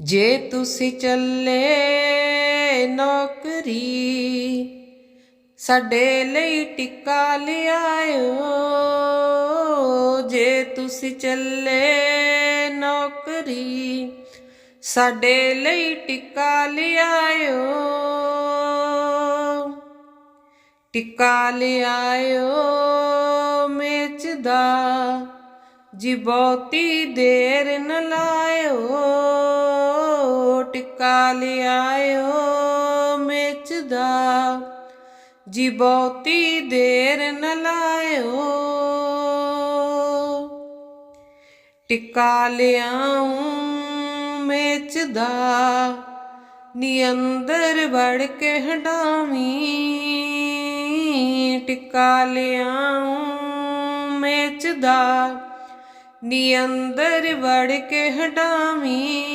ਜੇ ਤੁਸੀਂ ਚੱਲੇ ਨੌਕਰੀ, ਸਾਡੇ ਲਈ ਟਿੱਕਾ ਲਿਆਇਓ। ਜੇ ਤੁਸੀਂ ਚੱਲੇ ਨੌਕਰੀ, ਸਾਡੇ ਲਈ ਟਿੱਕਾ ਲਿਆਇਓ। ਟਿੱਕਾ ਲਿਆਇਓ ਮੇਚ ਦਾ, ਜੀ ਬਹੁਤੀ ਦੇਰ ਨ ਲਾਇਓ। ਟਿੱਕਾ ਲਿਆਇਓ ਮੇਚ ਦਾ। ਜੀ ਬਹੁਤੀ ਦੇਰ ਨ ਲਾਇਓ। ਟਿੱਕਾ ਲਿਆਉਂ ਮੇਚ ਦਾ। ਨੀ ਅੰਦਰ ਵੜ ਕੇ ਹਡਾਵੀਂ ਟਿੱਕਾ ਲਿਆਉਂ ਮੇਚ ਨੀ ਅੰਦਰ ਵੜ ਕੇ ਹਡਾਵੀਂ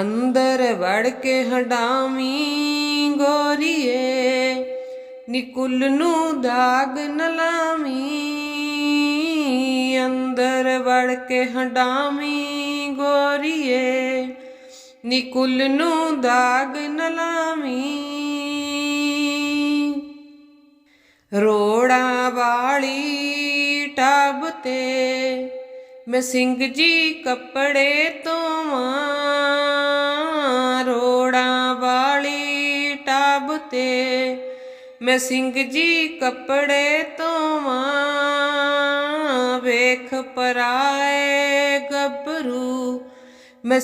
ਅੰਦਰ ਵੜ ਕੇ ਹਡਾਵੀਂ ਗੋਰੀਏ, ਨਿਕੁਲ ਨੂੰ ਦਾਗ ਨ ਲਾਵੀਂ। ਅੰਦਰ ਵੜ ਕੇ ਹਡਾਵੀਂ ਗੋਰੀਏ, ਨਿਕੁਲ ਨੂੰ ਦਾਗ ਨ ਲਾਵੀਂ। ਰੋੜਾ ਵਾਲੀ ਟਾਬ ਤੇ ਮੈਂ ਸਿੰਘ ਜੀ ਕੱਪੜੇ ਧੋਵਾਂ। ਵਾਲੀ ਤੇ, ਮੈਂ ਸਿੰਘ ਜੀ ਕੱਪੜੇ ਧੋਵਾਂ ਵੇਖ ਪਰਾਏ ਗੱਭਰੂ ਮੈਂ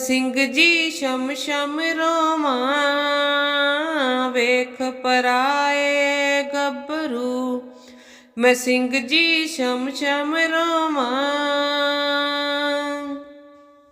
ਜੀ ਸ਼ਮ ਸ਼ਮ ਰੋਵਾਂ ਵੇਖ ਪਰਾਏ ਗੱਭਰੂ ਮੈਂ ਜੀ ਸ਼ਮ ਵੇਖ ਪਰਾਏ ਗੱਭਰੂ, ਮੈਂ ਸਿੰਘ ਜੀ ਸ਼ਮ ਸ਼ਮ ਰੋਵਾਂ, ਵੇਖ ਪਰਾਏ ਗੱਭਰੂ, ਮੈਂ ਸਿੰਘ ਜੀ ਸ਼ਮ ਸ਼ਮ ਰੋਵਾਂ